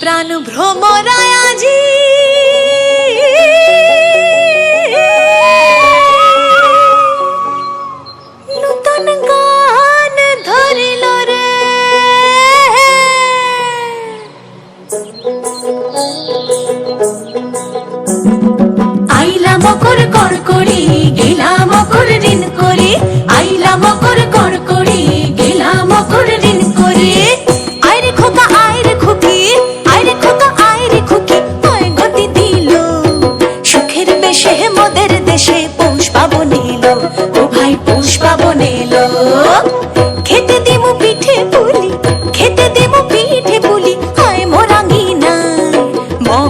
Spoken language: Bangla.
প্রাণ ভ্রমরায়াজি নূতন গান ধরিল রে।